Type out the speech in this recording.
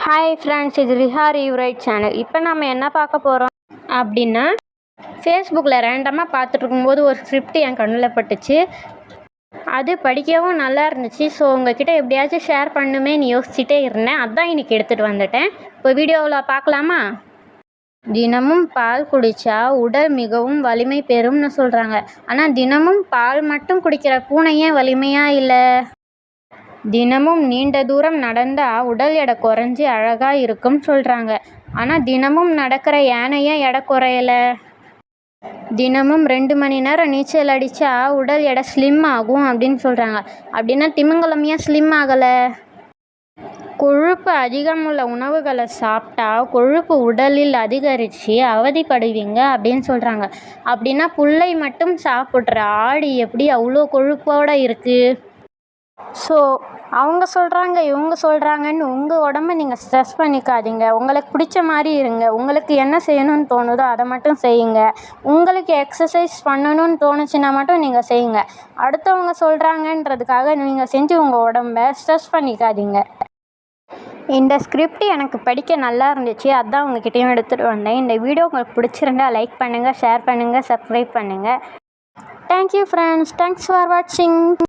Hi friends இது ரிஹார் யூரைட் channel இப்போ நம்ம என்ன பார்க்க போகிறோம் அப்படின்னா ஃபேஸ்புக்கில் ரேண்டமாக பார்த்துட்டு இருக்கும்போது ஒரு ஸ்கிரிப்ட் என் கண்ணில் பட்டுச்சு. அது படிக்கவும் நல்லா இருந்துச்சு. ஸோ உங்ககிட்ட எப்படியாச்சும் ஷேர் பண்ணுமேன்னு யோசிச்சுட்டே இருந்தேன். அதான் இன்னைக்கு எடுத்துகிட்டு வந்துட்டேன். இப்போ வீடியோவில் பார்க்கலாமா? தினமும் பால் குடித்தா உடல் மிகவும் வலிமை பெறும்னு சொல்கிறாங்க ஆனால் தினமும் பால் மட்டும் குடிக்கிற பூனை ஏன் வலிமையாக இல்லை? தினமும் நீண்ட தூரம் நடந்தா உடல் எடை குறைஞ்சி அழகாக இருக்கும்னு சொல்கிறாங்க ஆனால் தினமும் நடக்கிற யானை ஏன் எடை குறையல? தினமும் ரெண்டு மணி நேரம் நீச்சல் அடித்தா உடல் எடை ஸ்லிம் ஆகும் அப்படின்னு சொல்கிறாங்க அப்படின்னா திமிங்கலம் ஏன் ஸ்லிம் ஆகலை? கொழுப்பு அதிகம் உள்ள உணவுகளை சாப்பிட்டா கொழுப்பு உடலில் அதிகரித்து அவதிப்படுவீங்க அப்படின்னு சொல்கிறாங்க அப்படின்னா புல்லை மட்டும் சாப்பிட்ற ஆடு எப்படி அவ்வளோ கொழுப்போடு இருக்குது ஸோ அவங்க சொல்கிறாங்க இவங்க சொல்கிறாங்கன்னு உங்கள் உடம்ப நீங்கள் ஸ்ட்ரெஸ் பண்ணிக்காதீங்க. உங்களுக்கு பிடிச்ச மாதிரி இருங்க. உங்களுக்கு என்ன செய்யணும்னு தோணுதோ அதை மட்டும் செய்யுங்க. உங்களுக்கு எக்ஸசைஸ் பண்ணணும்னு தோணுச்சுன்னா மட்டும் நீங்கள் செய்யுங்க. அடுத்தவங்க சொல்கிறாங்கன்றதுக்காக நீங்கள் செஞ்சு உங்கள் உடம்ப ஸ்ட்ரெஸ் பண்ணிக்காதீங்க. இந்த ஸ்கிரிப்ட் எனக்கு படிக்க நல்லா இருந்துச்சு. அதான் உங்ககிட்டயும் எடுத்துகிட்டு வந்தேன். இந்த வீடியோ உங்களுக்கு பிடிச்சிருந்தா லைக் பண்ணுங்கள் ஷேர் பண்ணுங்கள் சப்ஸ்கிரைப் பண்ணுங்கள் தேங்க்யூ ஃப்ரெண்ட்ஸ் தேங்க்ஸ் ஃபார் வாட்சிங்